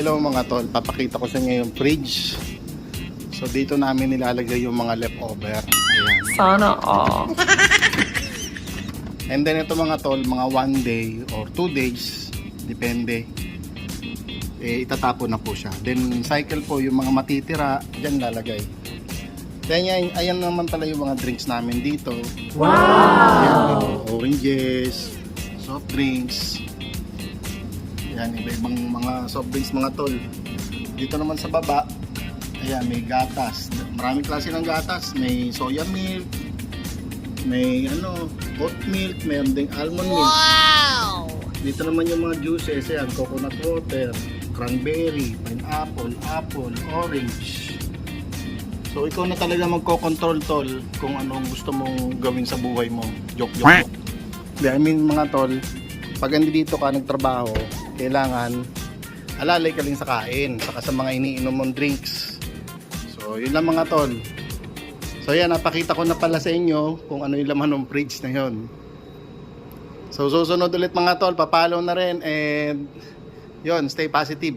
Hello mga tol, papakita ko sa inyo yung fridge. So dito namin nilalagay yung mga leftover. Ayan. Sana all. And then ito mga tol, mga one day or two days, depende. Eh, itatapon na po siya. Then cycle po yung mga matitira, dyan lalagay. Then yan, ayan naman pala yung mga drinks namin dito. Wow! oranges, soft drinks. Yan, iba-ibang mga soft drinks mga tol. Dito naman sa baba, ayan, may gatas. Maraming klase ng gatas. May soya milk, may ano, oat milk, mayroon ding almond milk. Wow! Dito naman yung mga juices, ayan, coconut water, cranberry, pineapple, apple, orange. So ikaw na talaga magko-control tol kung anong gusto mong gawin sa buhay mo. Joke joke. Hindi, I mean mga tol, pag dito ka nagtrabaho, kailangan alalay ka lang sa kain, saka sa mga iniinom mong drinks. So yun lang mga tol. So yan, napakita ko na pala sa inyo kung ano yung laman ng fridge na yun. So susunod ulit mga tol, papalo na rin and yun, stay positive.